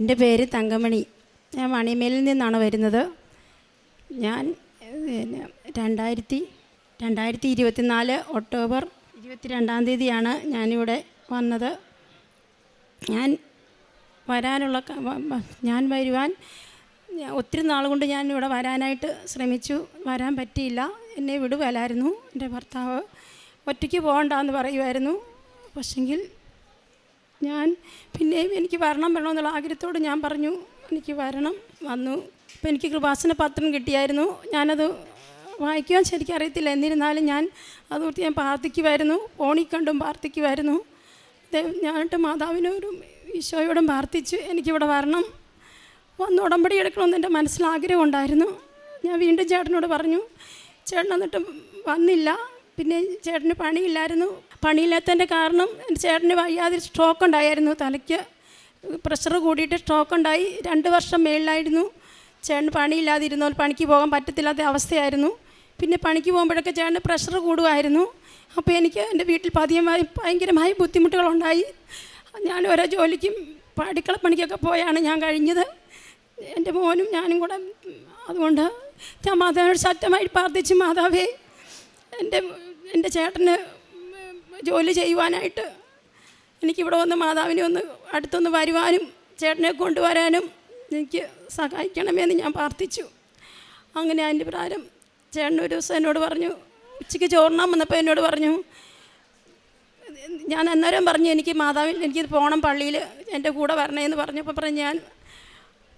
എന്റെ പേര് തങ്കമണി. ഞാൻ മണിമേലിൽ നിന്നാണ് വരുന്നത്. ഞാൻ പിന്നെ രണ്ടായിരത്തി രണ്ടായിരത്തി ഇരുപത്തിനാല് ഒക്ടോബർ ഇരുപത്തി രണ്ടാം തീയതിയാണ് ഞാനിവിടെ വന്നത്. ഞാൻ വരാനുള്ള ഞാൻ വരുവാൻ ഒത്തിരി നാൾ കൊണ്ട് ഞാൻ ഇവിടെ വരാനായിട്ട് ശ്രമിച്ചു. വരാൻ പറ്റിയില്ല. എന്നെ വിടുവല്ലായിരുന്നു. എന്റെ ഭർത്താവ് ഒറ്റയ്ക്ക് പോകണ്ടെന്ന് പറയുമായിരുന്നു പക്ഷെങ്കിൽ ഞാൻ പിന്നെയും എനിക്ക് വരണം വേണമെന്നുള്ള ആഗ്രഹത്തോട് ഞാൻ പറഞ്ഞു എനിക്ക് വരണം വന്നു. അപ്പോൾ എനിക്ക് കൃപാസന പത്രം കിട്ടിയായിരുന്നു. ഞാനത് വായിക്കുവാൻ ശരിക്കും അറിയത്തില്ല. എന്നിരുന്നാലും ഞാൻ അതുകൊണ്ട് ഞാൻ പ്രാർത്ഥിക്കുമായിരുന്നു ഫോണിൽ കണ്ടും പ്രാർത്ഥിക്കുമായിരുന്നു ഞാനിട്ട് മാതാവിനോടും ഈശോയോടും പ്രാർത്ഥിച്ച് എനിക്കിവിടെ വരണം. വന്ന് ഉടമ്പടി എടുക്കണമെന്ന് എന്റെ മനസ്സിൽ ആഗ്രഹം ഉണ്ടായിരുന്നു. ഞാൻ വീണ്ടും ചേട്ടനോട് പറഞ്ഞു ചേട്ടൻ എന്നിട്ട് വന്നില്ല. പിന്നെ ചേട്ടന് പണിയില്ലായിരുന്നു. പണിയില്ലാത്തതിന്റെ കാരണം ചേട്ടന് വയ്യാതെ സ്ട്രോക്ക് ഉണ്ടായിരുന്നു. തലയ്ക്ക് പ്രഷർ കൂടിയിട്ട് സ്ട്രോക്ക് ഉണ്ടായി. രണ്ട് വർഷം മേളിലായിരുന്നു. ചേട്ടന് പണിയില്ലാതിരുന്നോ പണിക്ക് പോകാൻ പറ്റത്തില്ലാത്ത അവസ്ഥയായിരുന്നു. പിന്നെ പണിക്ക് പോകുമ്പോഴൊക്കെ ചേട്ടന് പ്രഷർ കൂടുമായിരുന്നു. അപ്പോൾ എനിക്ക് എന്റെ വീട്ടിൽ പതിയമായി ഭയങ്കരമായ ബുദ്ധിമുട്ടുകളുണ്ടായി. ഞാൻ ഓരോ ജോലിക്കും അടുക്കള പണിക്കൊക്കെ പോയാണ് ഞാൻ കഴിഞ്ഞത്. എന്റെ മോനും ഞാനും കൂടെ അതുകൊണ്ട് ഞാൻ മാതാവിനോട് ശക്തമായി പ്രാർത്ഥിച്ചു മാതാവേ എന്റെ എന്റെ ചേട്ടന് ജോലി ചെയ്യുവാനായിട്ട് എനിക്കിവിടെ വന്ന് മാതാവിനെ ഒന്ന് അടുത്തൊന്ന് വരുവാനും ചേട്ടനെ കൊണ്ടുവരാനും എനിക്ക് സഹായിക്കണമെന്ന് ഞാൻ പ്രാർത്ഥിച്ചു. അങ്ങനെ അതിന്റെ പ്രകാരം ചേട്ടൻ ഒരു ദിവസം എന്നോട് പറഞ്ഞു ഉച്ചയ്ക്ക് ചോറിനാൻ വന്നപ്പോൾ എന്നോട് പറഞ്ഞു ഞാൻ അന്നേരം പറഞ്ഞു എനിക്ക് മാതാവിൽ എനിക്ക് പോകണം പള്ളിയിൽ എന്റെ കൂടെ വരണേന്ന് പറഞ്ഞപ്പോൾ പറഞ്ഞു ഞാൻ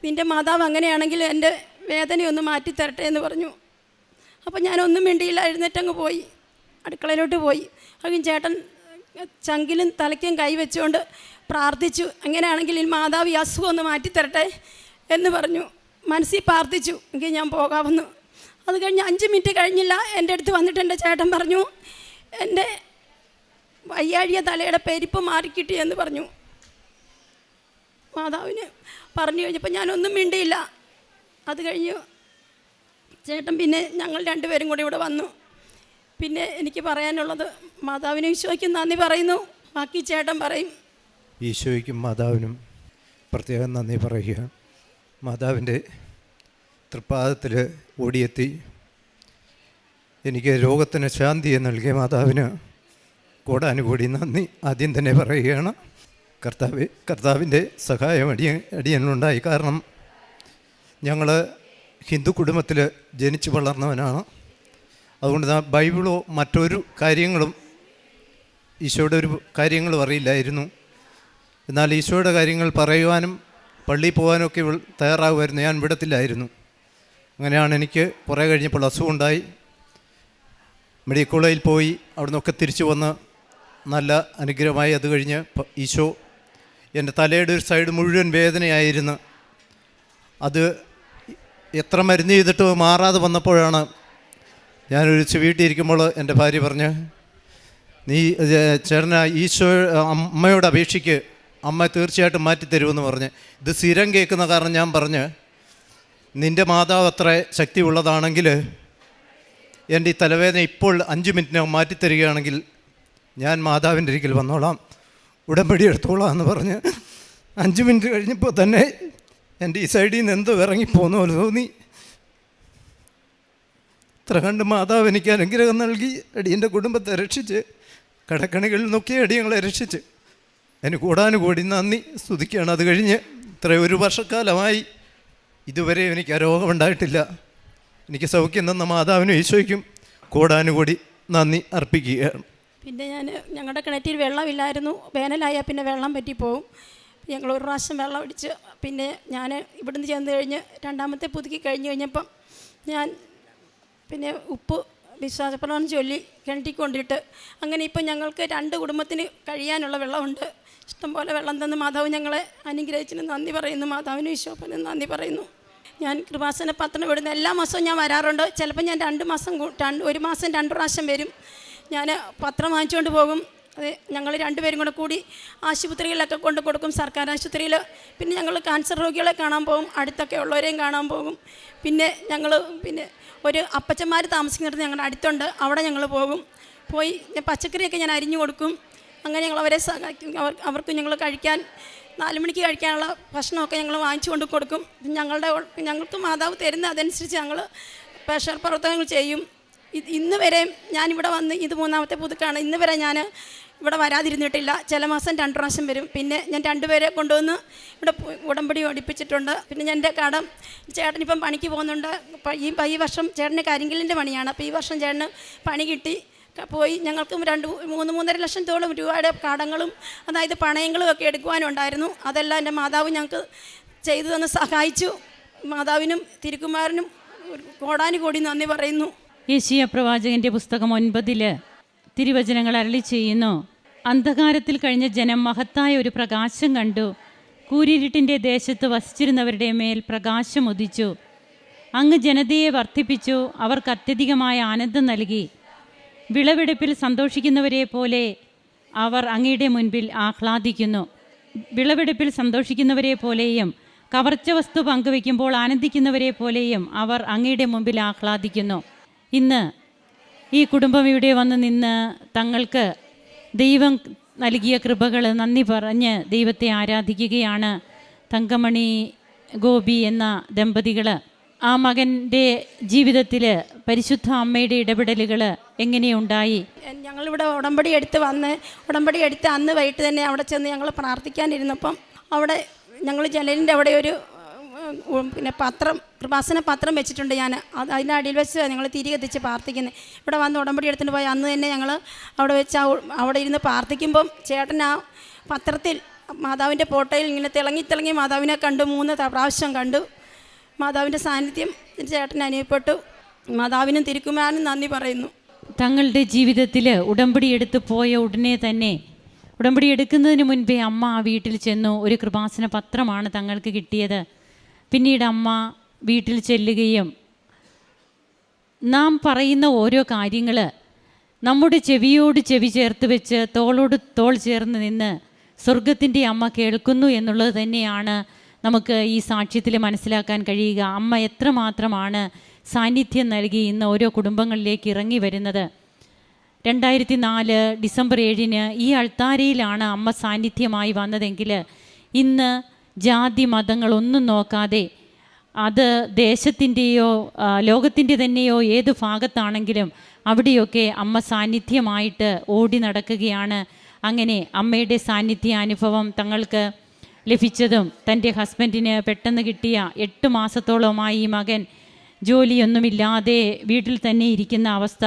നിന്റെ മാതാവ് അങ്ങനെയാണെങ്കിൽ എന്റെ വേദനയൊന്ന് മാറ്റി തരട്ടെ എന്ന് പറഞ്ഞു. അപ്പോൾ ഞാനൊന്നും മിണ്ടിയില്ല എഴുന്നേറ്റങ്ങ് പോയി. അടുക്കളയിലോട്ട് പോയി. അപ്പം ചേട്ടൻ ചങ്കിലും തലയ്ക്കും കൈ വെച്ചുകൊണ്ട് പ്രാർത്ഥിച്ചു. അങ്ങനെയാണെങ്കിൽ ഈ മാതാവ് ഈ അസുഖം ഒന്ന് മാറ്റിത്തരട്ടെ എന്ന് പറഞ്ഞു. മനസ്സിൽ പ്രാർത്ഥിച്ചു. എങ്കിൽ ഞാൻ പോകാമെന്ന്. അത് കഴിഞ്ഞ് അഞ്ച് മിനിറ്റ് കഴിഞ്ഞില്ല. എന്റെ അടുത്ത് വന്നിട്ട് എന്റെ ചേട്ടൻ പറഞ്ഞു എന്റെ വയ്യാഴിയ തലയുടെ പെരിപ്പ് മാറിക്കിട്ടി എന്ന് പറഞ്ഞു. മാതാവിന് പറഞ്ഞു കഴിഞ്ഞപ്പോൾ ഞാനൊന്നും മിണ്ടിയില്ല. അത് കഴിഞ്ഞു ചേട്ടൻ പിന്നെ ഞങ്ങൾ രണ്ടുപേരും കൂടി ഇവിടെ വന്നു. പിന്നെ എനിക്ക് പറയാനുള്ളത് മാതാവിനെ ഈശോയ്ക്കും നന്ദി പറയുന്നു. ബാക്കി ചേട്ടൻ പറയും. ഈശോയ്ക്കും മാതാവിനും പ്രത്യേകം നന്ദി പറയുക. മാതാവിന്റെ തൃപ്പാദത്തിൽ ഓടിയെത്തി. എനിക്ക് രോഗത്തിന് ശാന്തിയെ നൽകിയ മാതാവിന് കൂടാനുകൂടി നന്ദി. ആദ്യം തന്നെ പറയുകയാണ്. കർത്താവ് കർത്താവിന്റെ സഹായം അടിയ അടിയനുണ്ടായി കാരണം ഞങ്ങൾ ഹിന്ദു കുടുംബത്തിൽ ജനിച്ചു വളർന്നവനാണ്. അതുകൊണ്ട് ബൈബിളോ മറ്റൊരു കാര്യങ്ങളും ഈശോയുടെ ഒരു കാര്യങ്ങളും അറിയില്ലായിരുന്നു. എന്നാൽ ഈശോയുടെ കാര്യങ്ങൾ പറയുവാനും പള്ളിയിൽ പോകാനൊക്കെ തയ്യാറാകുമായിരുന്നു. ഞാൻ വിടത്തില്ലായിരുന്നു. അങ്ങനെയാണ് എനിക്ക് കുറേ കഴിഞ്ഞപ്പോൾ അസുഖമുണ്ടായി. മെഡിക്കൽ കോളേജിൽ പോയി അവിടെ നിന്നൊക്കെ തിരിച്ചു വന്ന് നല്ല അനുഗ്രഹമായി. അത് കഴിഞ്ഞ് ഈശോ എന്റെ തലയുടെ ഒരു സൈഡ് മുഴുവൻ വേദനയായിരുന്നു. അത് എത്ര മരുന്ന് ചെയ്തിട്ട് മാറാതെ വന്നപ്പോഴാണ് ഞാനൊരു വീട്ടിൽ ഇരിക്കുമ്പോൾ എന്റെ ഭാര്യ പറഞ്ഞ് നീ ചേട്ടന ഈശോ അമ്മയോട് അപേക്ഷിക്ക് അമ്മ തീർച്ചയായിട്ടും മാറ്റിത്തരുമെന്ന് പറഞ്ഞ്. ഇത് സ്ഥിരം കേൾക്കുന്ന കാരണം ഞാൻ പറഞ്ഞ് നിന്റെ മാതാവ് അത്ര ശക്തി ഉള്ളതാണെങ്കിൽ എന്റെ ഈ തലവേദന ഇപ്പോൾ അഞ്ച് മിനിറ്റിനകം മാറ്റിത്തരികയാണെങ്കിൽ ഞാൻ മാതാവിന്റെ ഒരിക്കൽ വന്നോളാം. ഉടമ്പടി എടുത്തോളാം എന്ന് പറഞ്ഞ് അഞ്ച് മിനിറ്റ് കഴിഞ്ഞപ്പോൾ തന്നെ എന്റെ ഈ സൈഡിൽ നിന്ന് എന്തോ ഇറങ്ങിപ്പോന്ന പോലെ തോന്നി. ഇത്ര കണ്ട് മാതാവ് എനിക്ക് അനുഗ്രഹം നൽകി. അടിയന്റെ കുടുംബത്തെ രക്ഷിച്ച്. കടക്കണികളിൽ നോക്കി അടിയങ്ങളെ രക്ഷിച്ച്. അതിന് കൂടാനുകൂടി നന്ദി. സ്തുതിക്കുകയാണ് അത് കഴിഞ്ഞ്. ഇത്ര ഒരു വർഷക്കാലമായി ഇതുവരെ എനിക്ക് ആ എനിക്ക് സൗഖ്യം തന്ന മാതാവിനും ഈശോയ്ക്കും കൂടാനുകൂടി നന്ദി അർപ്പിക്കുകയാണ്. പിന്നെ ഞാൻ ഞങ്ങളുടെ കിണറ്റിൽ വെള്ളമില്ലായിരുന്നു. വേനലായാൽ പിന്നെ വെള്ളം പറ്റിപ്പോവും. ഞങ്ങൾ ഒരു പ്രാവശ്യം വെള്ളം അടിച്ച് പിന്നെ ഞാൻ ഇവിടുന്ന് ചെന്ന് കഴിഞ്ഞ് രണ്ടാമത്തെ പുതുക്കി കഴിഞ്ഞ് കഴിഞ്ഞപ്പം ഞാൻ പിന്നെ ഉപ്പ് വിശ്വാസപ്രമാണം ചൊല്ലി കിണറ്റിൽ കൊണ്ടിട്ട് അങ്ങനെ ഇപ്പം ഞങ്ങൾക്ക് രണ്ട് കുടുംബത്തിന് കഴിയാനുള്ള വെള്ളമുണ്ട്. ഇഷ്ടംപോലെ വെള്ളം തന്ന് മാതാവ് ഞങ്ങളെ അനുഗ്രഹിച്ചിന് നന്ദി പറയുന്നു. മാതാവിന് ഈശോപ്പനും നന്ദി പറയുന്നു. ഞാൻ കൃപാസന പത്രം ഇവിടുന്ന് എല്ലാ മാസവും ഞാൻ വരാറുണ്ട്. ചിലപ്പോൾ ഞാൻ രണ്ട് മാസം രണ്ട് ഒരു മാസം രണ്ട് പ്രാവശ്യം വരും. ഞാൻ പത്രം വാങ്ങിച്ചുകൊണ്ട് പോകും. അത് ഞങ്ങൾ രണ്ടുപേരും കൂടെ കൂടി ആശുപത്രികളിലൊക്കെ കൊണ്ട് കൊടുക്കും. സർക്കാർ ആശുപത്രിയിൽ പിന്നെ ഞങ്ങൾ ക്യാൻസർ രോഗികളെ കാണാൻ പോകും. അടുത്തൊക്കെ ഉള്ളവരെയും കാണാൻ പോകും. പിന്നെ ഞങ്ങൾ പിന്നെ ഒരു അപ്പച്ചന്മാർ താമസിക്കുന്നിടത്ത് ഞങ്ങളുടെ അടുത്തുണ്ട്. അവിടെ ഞങ്ങൾ പോകും. പോയി പച്ചക്കറിയൊക്കെ ഞാൻ അരിഞ്ഞു കൊടുക്കും. അങ്ങനെ ഞങ്ങൾ അവരെ സഹായിക്കും. അവർ അവർക്ക് ഞങ്ങൾ കഴിക്കാൻ നാല് മണിക്ക് കഴിക്കാനുള്ള ഭക്ഷണമൊക്കെ ഞങ്ങൾ വാങ്ങിച്ചു കൊണ്ട് കൊടുക്കും. ഞങ്ങളുടെ ഞങ്ങൾക്ക് മാതാവ് തരുന്ന അതനുസരിച്ച് ഞങ്ങൾ പ്രഷർ പ്രവർത്തനങ്ങൾ ചെയ്യും ഇന്ന് വരെ ഞാനിവിടെ വന്ന് ഇത് മൂന്നാമത്തെ പുതുക്കാണ്. ഇന്ന് വരെ ഞാൻ ഇവിടെ വരാതിരുന്നിട്ടില്ല. ചില മാസം രണ്ട് പ്രാവശ്യം വരും. പിന്നെ ഞാൻ രണ്ടുപേരെ കൊണ്ടുവന്ന് ഇവിടെ ഉടമ്പടി ഓടിപ്പിച്ചിട്ടുണ്ട് പിന്നെ ഞാൻ എന്റെ കടം ചേട്ടനിപ്പം പണിക്ക് പോകുന്നുണ്ട്. ഈ ഈ വർഷം ചേട്ടന് കരിങ്കലിന്റെ പണിയാണ്. അപ്പോൾ ഈ വർഷം ചേട്ടന് പണി കിട്ടി. പോയി ഞങ്ങൾക്കും രണ്ട് മൂന്ന് മൂന്നര ലക്ഷത്തോളം രൂപയുടെ കടങ്ങളും അതായത് പണയങ്ങളും ഒക്കെ എടുക്കുവാനുണ്ടായിരുന്നു. അതെല്ലാം എന്റെ മാതാവ് ഞങ്ങൾക്ക് ചെയ്തു തന്ന് സഹായിച്ചു. മാതാവിനും തിരുക്കുമാരനും കോടാനുകൂടി നന്ദി പറയുന്നു. യേശിയ പ്രവാചകന്റെ പുസ്തകം ഒൻപതിൽ തിരുവചനങ്ങൾ അരളി ചെയ്യുന്നു. അന്ധകാരത്തിൽ കഴിഞ്ഞ ജനം മഹത്തായ ഒരു പ്രകാശം കണ്ടു. കൂരിരുട്ടിന്റെ ദേശത്ത് വസിച്ചിരുന്നവരുടെ മേൽ പ്രകാശം ഉദിച്ചു. അങ്ങ് ജനതയെ വർദ്ധിപ്പിച്ചു. അവർക്ക് അത്യധികമായ ആനന്ദം നൽകി. വിളവെടുപ്പിൽ സന്തോഷിക്കുന്നവരെ പോലെ അവർ അങ്ങയുടെ മുൻപിൽ ആഹ്ലാദിക്കുന്നു. വിളവെടുപ്പിൽ സന്തോഷിക്കുന്നവരെ പോലെയും കവർച്ച വസ്തു പങ്കുവെക്കുമ്പോൾ ആനന്ദിക്കുന്നവരെ പോലെയും അവർ അങ്ങയുടെ മുമ്പിൽ ആഹ്ലാദിക്കുന്നു. ഇന്ന് ഈ കുടുംബം ഇവിടെ വന്ന് നിന്ന് തങ്ങൾക്ക് ദൈവം നൽകിയ കൃപകൾ നന്ദി പറഞ്ഞ് ദൈവത്തെ ആരാധിക്കുകയാണ് തങ്കമണി ഗോപി എന്ന ദമ്പതികൾ ആ മകന്റെ ജീവിതത്തിൽ പരിശുദ്ധ അമ്മയുടെ ഇടപെടലുകൾ എങ്ങനെയുണ്ടായി? ഞങ്ങളിവിടെ ഉടമ്പടി എടുത്ത് വന്ന് ഉടമ്പടി എടുത്ത് അന്ന് വൈകിട്ട് തന്നെ അവിടെ ചെന്ന് ഞങ്ങൾ പ്രാർത്ഥിക്കാനിരുന്നപ്പം അവിടെ ഞങ്ങൾ ജനലിന്റെ അവിടെ ഒരു പിന്നെ പത്രം കൃപാസന പത്രം വെച്ചിട്ടുണ്ട് ഞാൻ. അത് അതിന്റെ അടിയിൽ വെച്ച് ഞങ്ങൾ തിരി കത്തിച്ച് പ്രാർത്ഥിക്കുന്നത് ഇവിടെ വന്ന് ഉടമ്പടി എടുത്തിട്ട് പോയി. അന്ന് തന്നെ ഞങ്ങൾ അവിടെ വെച്ച് അവിടെ ഇരുന്ന് പ്രാർത്ഥിക്കുമ്പം ചേട്ടൻ ആ പത്രത്തിൽ മാതാവിന്റെ ഫോട്ടോയിൽ ഇങ്ങനെ തിളങ്ങി തിളങ്ങി മാതാവിനെ കണ്ടു മൂന്ന് പ്രാവശ്യം കണ്ടു. മാതാവിന്റെ സാന്നിധ്യം ചേട്ടൻ അനുഭവപ്പെട്ടു. മാതാവിനും തിരുക്കുമാനും നന്ദി പറയുന്നു. തങ്ങളുടെ ജീവിതത്തിൽ ഉടമ്പടി എടുത്ത് പോയ ഉടനെ തന്നെ ഉടമ്പടി എടുക്കുന്നതിന് മുൻപേ അമ്മ ആ വീട്ടിൽ ചെന്നു. ഒരു കൃപാസന പത്രമാണ് തങ്ങൾക്ക് കിട്ടിയത്. പിന്നീട് അമ്മ വീട്ടിൽ ചെല്ലുകയും നാം പറയുന്ന ഓരോ കാര്യങ്ങൾ നമ്മുടെ ചെവിയോട് ചെവി ചേർത്ത് വെച്ച് തോളോട് തോൾ ചേർന്ന് നിന്ന് സ്വർഗത്തിന്റെ അമ്മ കേൾക്കുന്നു എന്നുള്ളത് തന്നെയാണ് നമുക്ക് ഈ സാക്ഷ്യത്തിൽ മനസ്സിലാക്കാൻ കഴിയുക. അമ്മ എത്രമാത്രമാണ് സാന്നിധ്യം നൽകി ഇന്ന് ഓരോ കുടുംബങ്ങളിലേക്ക് ഇറങ്ങി വരുന്നത്. രണ്ടായിരത്തി നാല് ഡിസംബർ ഏഴിന് ഈ അൾത്താരയിലാണ് അമ്മ സാന്നിധ്യമായി വന്നതെങ്കിൽ ഇന്ന് ജാതി മതങ്ങളൊന്നും നോക്കാതെ അത് ദേശത്തിന്റെയോ ലോകത്തിന്റെ തന്നെയോ ഏത് ഭാഗത്താണെങ്കിലും അവിടെയൊക്കെ അമ്മ സാന്നിധ്യമായിട്ട് ഓടി നടക്കുകയാണ്. അങ്ങനെ അമ്മയുടെ സാന്നിധ്യ അനുഭവം തങ്ങൾക്ക് ലഭിച്ചതും തന്റെ ഹസ്ബൻഡിന് പെട്ടെന്ന് കിട്ടിയ എട്ട് മാസത്തോളമായി ഈ മകൻ ജോലിയൊന്നുമില്ലാതെ വീട്ടിൽ തന്നെ ഇരിക്കുന്ന അവസ്ഥ.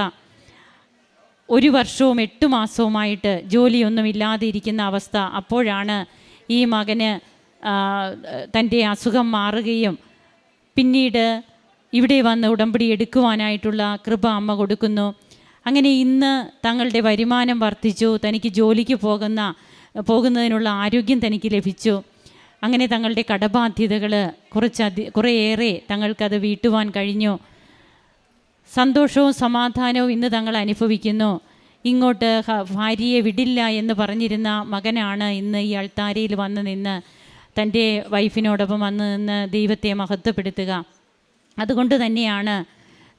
ഒരു വർഷവും എട്ട് മാസവുമായിട്ട് ജോലിയൊന്നുമില്ലാതെ ഇരിക്കുന്ന അവസ്ഥ. അപ്പോഴാണ് ഈ മകന് തന്റെ അസുഖം മാറുകയും പിന്നീട് ഇവിടെ വന്ന് ഉടമ്പടി എടുക്കുവാനായിട്ടുള്ള കൃപ അമ്മ കൊടുക്കുന്നു. അങ്ങനെ ഇന്ന് തങ്ങളുടെ വരുമാനം വർദ്ധിച്ചു തനിക്ക് ജോലിക്ക് പോകുന്ന പോകുന്നതിനുള്ള ആരോഗ്യം തനിക്ക് ലഭിച്ചു. അങ്ങനെ തങ്ങളുടെ കടബാധ്യതകൾ കുറച്ചധി കുറേയേറെ തങ്ങൾക്കത് വീട്ടുവാൻ കഴിഞ്ഞു. സന്തോഷവും സമാധാനവും ഇന്ന് തങ്ങൾ അനുഭവിക്കുന്നു. ഇങ്ങോട്ട് ഭാര്യയെ വിടില്ല എന്ന് പറഞ്ഞിരുന്ന മകനാണ് ഇന്ന് ഈ അൾത്താരയിൽ വന്ന് നിന്ന് തന്റെ വൈഫിനോടൊപ്പം വന്ന് നിന്ന് ദൈവത്തെ മഹത്വപ്പെടുത്തുക. അതുകൊണ്ട് തന്നെയാണ്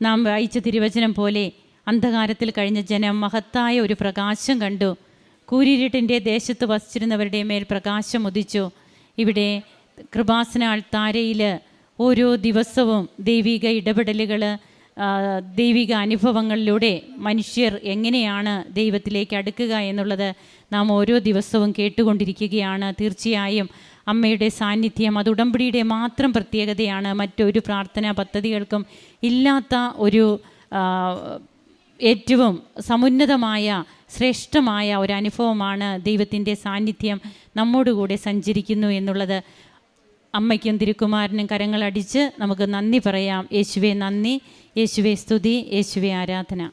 നാം വായിച്ച തിരുവചനം പോലെ അന്ധകാരത്തിൽ കഴിഞ്ഞ ജനം മഹത്തായ ഒരു പ്രകാശം കണ്ടു. കൂരിരുട്ടിന്റെ ദേശത്ത് വസിച്ചിരുന്നവരുടെ മേൽ പ്രകാശം ഉദിച്ചു. ഇവിടെ കൃപാസന അൾത്താരയിൽ ഓരോ ദിവസവും ദൈവിക ഇടപെടലുകൾ ദൈവിക അനുഭവങ്ങളിലൂടെ മനുഷ്യർ എങ്ങനെയാണ് ദൈവത്തിലേക്ക് അടുക്കുക എന്നുള്ളത് നാം ഓരോ ദിവസവും കേട്ടുകൊണ്ടിരിക്കുകയാണ്. തീർച്ചയായും അമ്മയുടെ സാന്നിധ്യം അത് ഉടമ്പടിയുടെ മാത്രം പ്രത്യേകതയാണ്. മറ്റൊരു പ്രാർത്ഥനാ പദ്ധതികൾക്കും ഇല്ലാത്ത ഒരു ഏറ്റവും സമുന്നതമായ ശ്രേഷ്ഠമായ ഒരു അനുഭവമാണ് ദൈവത്തിന്റെ സാന്നിധ്യം നമ്മോടുകൂടെ സഞ്ചരിക്കുന്നു എന്നുള്ളത്. അമ്മയ്ക്കും തിരുക്കുമാരനും കരങ്ങളടിച്ച് നമുക്ക് നന്ദി പറയാം. യേശുവെ നന്ദി യേശുവെ സ്തുതി യേശുവെ ആരാധന.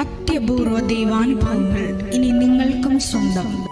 അത്യപൂർവ ദൈവാനുഭവങ്ങൾ ഇനി നിങ്ങൾക്കും സ്വന്തം.